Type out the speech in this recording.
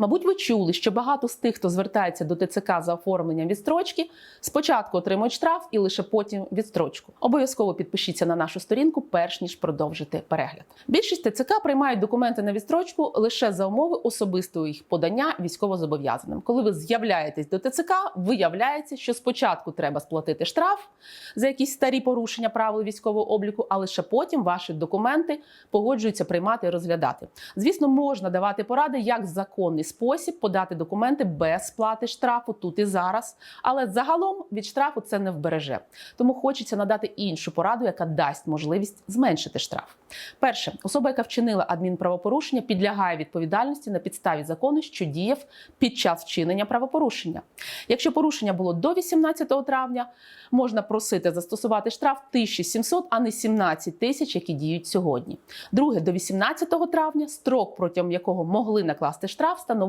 Мабуть, ви чули, що багато з тих, хто звертається до ТЦК за оформленням відстрочки, спочатку отримують штраф і лише потім відстрочку. Обов'язково підпишіться на нашу сторінку, перш ніж продовжити перегляд. Більшість ТЦК приймають документи на відстрочку лише за умови особистого їх подання військовозобов'язаним. Коли ви з'являєтесь до ТЦК, виявляється, що спочатку треба сплатити штраф за якісь старі порушення правил військового обліку, а лише потім ваші документи погоджуються приймати і розглядати. Звісно, можна давати поради, як законний спосіб подати документи без сплати штрафу тут і зараз, але загалом від штрафу це не вбереже. Тому хочеться надати іншу пораду, яка дасть можливість зменшити штраф. Перше, особа, яка вчинила адмінправопорушення, підлягає відповідальності на підставі закону, що діяв під час вчинення правопорушення. Якщо порушення було до 18 травня, можна просити застосувати штраф 1700, а не 17 тисяч, які діють сьогодні. Друге, до 18 травня строк, протягом якого могли накласти штраф, становить